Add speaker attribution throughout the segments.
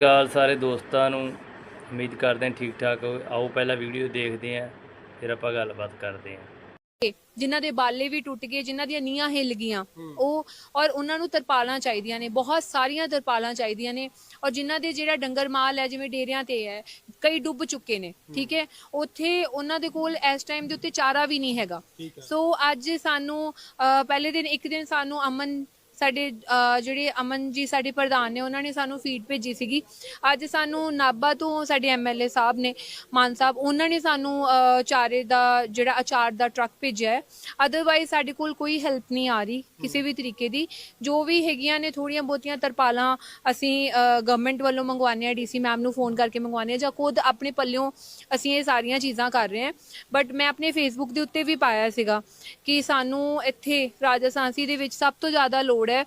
Speaker 1: ਕਾਲ ਸਾਰੇ ਦੋਸਤਾਂ ਨੂੰ। ਉਮੀਦ ਕਰਦੇ ਹਾਂ ਠੀਕ ਠਾਕ ਹੋ। ਆਓ ਪਹਿਲਾਂ ਵੀਡੀਓ ਦੇਖਦੇ ਹਾਂ ਫਿਰ ਆਪਾਂ ਗੱਲਬਾਤ ਕਰਦੇ ਹਾਂ।
Speaker 2: ਜਿਨ੍ਹਾਂ ਦੇ ਬਾਲੇ ਵੀ ਟੁੱਟ ਗਏ ਜਿਨ੍ਹਾਂ ਦੀਆਂ ਨੀਹਾਂ ਹਿੱਲ ਗਈਆਂ ਉਹ ਔਰ ਉਹਨਾਂ ਨੂੰ ਤਰਪਾਲਾਂ ਚਾਹੀਦੀਆਂ ਨੇ ਬਹੁਤ ਸਾਰੀਆਂ ਤਰਪਾਲਾਂ ਚਾਹੀਦੀਆਂ ਨੇ। ਔਰ ਜਿਨ੍ਹਾਂ ਦੇ ਜਿਹੜਾ ਡੰਗਰ ਮਾਲ ਹੈ ਜਿਵੇਂ ਡੇਰਿਆਂ ਤੇ ਹੈ ਕਈ ਡੁੱਬ ਚੁੱਕੇ ਨੇ ਠੀਕ ਹੈ? ਉੱਥੇ ਉਹਨਾਂ ਦੇ ਕੋਲ ਇਸ ਟਾਈਮ ਦੇ ਉੱਤੇ ਚਾਰਾ ਵੀ ਨਹੀਂ ਹੈਗਾ। ਸੋ ਅੱਜ ਸਾਨੂੰ ਪਹਿਲੇ ਦਿਨ ਇੱਕ ਦਿਨ ਸਾਨੂੰ ਅਮਨ ਸਾਡੇ ਜਿਹੜੇ ਅਮਨ ਜੀ ਸਾਡੇ ਪ੍ਰਧਾਨ ਨੇ, ਉਹਨਾਂ ਨੇ ਸਾਨੂੰ ਫੀਡ ਭੇਜੀ ਸੀਗੀ। ਅੱਜ ਸਾਨੂੰ ਨਾਬਾ ਤੋਂ ਸਾਡੇ ਐਮਐਲਏ ਸਾਹਿਬ ਨੇ, ਮਾਨ ਸਾਹਿਬ, ਉਹਨਾਂ ਨੇ ਸਾਨੂੰ ਚਾਰੇ ਦਾ ਜਿਹੜਾ ਅਚਾਰ ਦਾ ਟਰੱਕ ਭੇਜਿਆ ਹੈ। ਅਦਰਵਾਈਜ਼ ਸਾਡੇ ਕੋਲ ਕੋਈ ਹੈਲਪ ਨਹੀਂ ਆ ਰਹੀ ਕਿਸੇ ਵੀ ਤਰੀਕੇ ਦੀ। ਜੋ ਵੀ ਹੈਗੀਆਂ ਨੇ ਥੋੜੀਆਂ ਬਹੁਤੀਆਂ ਤਰਪਾਲਾਂ ਅਸੀਂ ਗਵਰਨਮੈਂਟ ਵੱਲੋਂ ਮੰਗਵਾਉਂਦੇ ਆ ਡੀਸੀ ਮੈਮ ਨੂੰ ਫੋਨ ਕਰਕੇ ਮੰਗਵਾਉਂਦੇ ਆ ਜਾਂ ਖੁਦ ਆਪਣੇ ਪੱਲਿਓਂ ਅਸੀਂ ਇਹ ਸਾਰੀਆਂ ਚੀਜ਼ਾਂ ਕਰ ਰਹੇ ਹਾਂ। ਬਟ ਮੈਂ ਆਪਣੇ ਫੇਸਬੁੱਕ ਦੇ ਉੱਤੇ ਵੀ ਪਾਇਆ ਸੀਗਾ ਕਿ ਸਾਨੂੰ ਇੱਥੇ ਰਾਜਸਥਾਨਸੀ ਦੇ ਵਿੱਚ ਸਭ ਤੋਂ ਜ਼ਿਆਦਾ ਲੋੜ ਹੈ।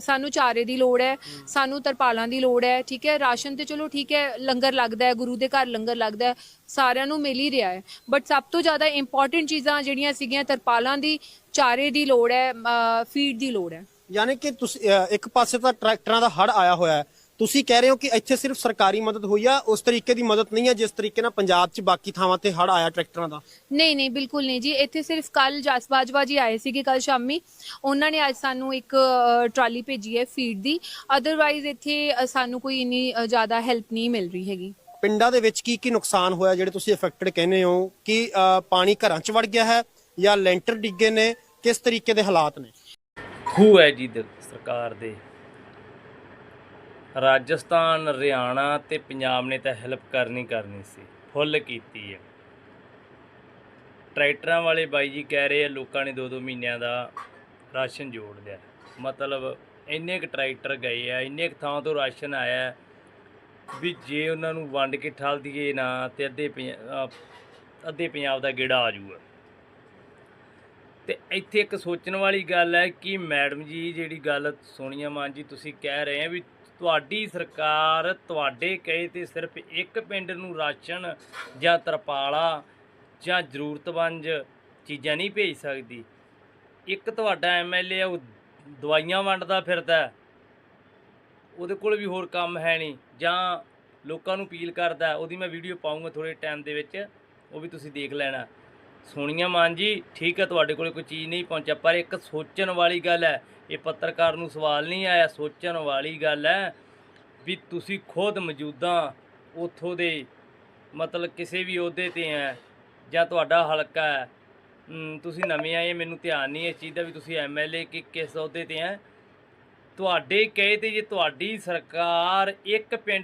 Speaker 2: ਸਾਨੂੰ ਚਾਰੇ ਦੀ ਲੋੜ ਹੈ ਸਾਨੂੰ ਤਰਪਾਲਾਂ ਦੀ ਲੋੜ ਹੈ ਠੀਕ ਹੈ। ਰਾਸ਼ਨ ਤੇ ਚਲੋ ਠੀਕ ਹੈ ਲੰਗਰ ਲੱਗਦਾ ਹੈ ਗੁਰੂ ਦੇ ਘਰ ਲੰਗਰ ਲੱਗਦਾ ਹੈ ਸਾਰਿਆਂ ਨੂੰ ਮਿਲ ਹੀ ਰਿਹਾ ਹੈ। ਬਟ ਸਭ ਤੋਂ ਜ਼ਿਆਦਾ ਇੰਪੋਰਟੈਂਟ ਚੀਜ਼ਾਂ ਜਿਹੜੀਆਂ ਸੀਗੀਆਂ ਤਰਪਾਲਾਂ ਦੀ ਚਾਰੇ ਦੀ ਲੋੜ ਹੈ ਫੀਡ ਦੀ ਲੋੜ ਹੈ।
Speaker 3: ਯਾਨੀ ਕਿ ਤੁਸੀਂ ਅਹ, ਇੱਕ ਪਾਸੇ ਤਾਂ ਟਰੈਕਟਰਾਂ ਦਾ ਹੜ ਆਇਆ ਹੋਇਆ ਹੈ ਤੁਸੀਂ ਕਹਿ ਰਹੇ ਹੋ ਕਿ ਇੱਥੇ ਸਿਰਫ ਸਰਕਾਰੀ ਮਦਦ ਹੋਈ ਆ ਉਸ ਤਰੀਕੇ ਦੀ ਮਦਦ ਨਹੀਂ ਹੈ ਜਿਸ ਤਰੀਕੇ ਨਾਲ ਪੰਜਾਬ 'ਚ ਬਾਕੀ ਥਾਵਾਂ ਤੇ ਹੜ ਆਇਆ ਟਰੈਕਟਰਾਂ ਦਾ?
Speaker 2: ਨਹੀਂ ਨਹੀਂ ਬਿਲਕੁਲ ਨਹੀਂ ਜੀ। ਇੱਥੇ ਸਿਰਫ ਕੱਲ ਜਸ ਬਾਜਵਾ ਜੀ ਆਏ ਸੀਗੇ ਕੱਲ ਸ਼ਾਮੀ। ਉਹਨਾਂ ਨੇ ਅੱਜ ਸਾਨੂੰ ਇੱਕ ਟਰਾਲੀ ਭੇਜੀ ਹੈ ਫੀਡ ਦੀ। ਅਦਰਵਾਈਜ਼ ਇੱਥੇ ਸਾਨੂੰ ਕੋਈ ਇੰਨੀ ਜ਼ਿਆਦਾ ਹੈਲਪ ਨਹੀਂ ਮਿਲ ਰਹੀ ਹੈਗੀ।
Speaker 3: ਪਿੰਡਾਂ ਦੇ ਵਿੱਚ ਕੀ ਕੀ ਨੁਕਸਾਨ ਹੋਇਆ ਜਿਹੜੇ ਤੁਸੀਂ ਅਫੈਕਟਡ ਕਹਿੰਦੇ ਹੋ? ਕਿ ਪਾਣੀ ਘਰਾਂ 'ਚ ਵੜ ਗਿਆ ਹੈ ਜਾਂ ਲੈਂਟਰ ਡਿੱਗੇ ਨੇ? ਕਿਸ ਤਰੀਕੇ ਦੇ ਹਾਲਾਤ ਨੇ?
Speaker 1: ਖੂ ਹੈ ਜੀ ਸਰਕਾਰ ਦੇ। ਰਾਜਸਥਾਨ, ਹਰਿਆਣਾ ਤੇ ਪੰਜਾਬ ਨੇ ਤਾਂ ਹੈਲਪ ਕਰਨੀ ਕਰਨੀ ਸੀ, ਫੁੱਲ ਕੀਤੀ ਹੈ ਟਰੈਕਟਰਾਂ ਵਾਲੇ ਬਾਈ ਜੀ ਕਹਿ ਰਹੇ ਆ, ਲੋਕਾਂ ਨੇ 2-2 ਮਹੀਨਿਆਂ ਦਾ ਰਾਸ਼ਨ ਜੋੜ ਲਿਆ। ਮਤਲਬ ਇੰਨੇ ਕੁ ਟਰੈਕਟਰ ਗਏ ਆ, ਇੰਨੇ ਕੁ ਥਾਂ ਤੋਂ ਰਾਸ਼ਨ ਆਇਆ ਵੀ ਜੇ ਉਹਨਾਂ ਨੂੰ ਵੰਡ ਕੇ ਠਾਲ ਦਈਏ ਨਾ ਤੇ ਅੱਧੇ ਪੰਜਾ- ਅੱਧੇ ਪੰਜਾਬ ਦਾ ਗੇੜਾ ਆ ਜਾਊਗਾ। ਤੇ ਇੱਥੇ ਇੱਕ ਸੋਚਣ ਵਾਲੀ ਗੱਲ ਹੈ ਕਿ ਮੈਡਮ ਜੀ, ਜਿਹੜੀ ਗੱਲ ਸੋਨੀਆ ਮਾਨ ਜੀ ਤੁਸੀਂ ਕਹਿ ਰਹੇ ਆ ਵੀ ਤੁਹਾਡੀ ਸਰਕਾਰ ਤੁਹਾਡੇ ਕਹੇ ਤੇ ਸਿਰਫ ਇੱਕ ਪਿੰਡ ਨੂੰ ਰਾਸ਼ਨ ਜਾਂ ਤਰਪਾਲਾ ਜਾਂ ਜ਼ਰੂਰਤਮੰਦ ਚੀਜ਼ਾਂ ਨਹੀਂ ਭੇਜ ਸਕਦੀ। ਇੱਕ ਤੁਹਾਡਾ ਐਮਐਲਏ ਉਹ ਦਵਾਈਆਂ ਵੰਡਦਾ ਫਿਰਦਾ ਉਹਦੇ ਕੋਲ ਵੀ ਹੋਰ ਕੰਮ ਹੈ ਨਹੀਂ ਜਾਂ ਲੋਕਾਂ ਨੂੰ ਅਪੀਲ ਕਰਦਾ ਉਹਦੀ ਮੈਂ ਵੀਡੀਓ ਪਾਉਂਗਾ ਥੋੜੇ ਟਾਈਮ ਦੇ ਵਿੱਚ, ਉਹ ਵੀ ਤੁਸੀਂ ਦੇਖ ਲੈਣਾ। ਸੋਨੀਆ ਮਾਨ ਜੀ, ਠੀਕ ਹੈ, ਤੁਹਾਡੇ ਕੋਲ ਕੋਈ ਚੀਜ਼ ਨਹੀਂ ਪਹੁੰਚਿਆ, ਪਰ ਇੱਕ ਸੋਚਣ ਵਾਲੀ ਗੱਲ ਹੈ, ਇਹ ਪੱਤਰਕਾਰ ਨੂੰ ਸਵਾਲ ਨਹੀਂ ਆਇਆ, ਸੋਚਣ ਵਾਲੀ ਗੱਲ ਹੈ ਵੀ ਤੁਸੀਂ ਖੁਦ ਮੌਜੂਦਾ ਉਥੋਂ ਦੇ, ਮਤਲਬ ਕਿਸੇ ਵੀ ਅਹੁਦੇ ਤੇ ਹੈ, ਜਾਂ ਤੁਹਾਡਾ ਹਲਕਾ ਹੈ ਤੁਸੀਂ ਨਵੇਂ ਆਏ, ਮੈਨੂੰ ਧਿਆਨ ਨਹੀਂ ਇਸ ਚੀਜ਼ ਦਾ ਵੀ ਤੁਸੀਂ ਐਮਐਲਏ ਕਿ ਕਿਸ ਅਹੁਦੇ ਤੇ ਹੈ। ਤੁਹਾਡੇ ਕਹੇ ਤੇ ਜੇ ਤੁਹਾਡੀ ਸਰਕਾਰ ਇੱਕ ਪਿੰਡ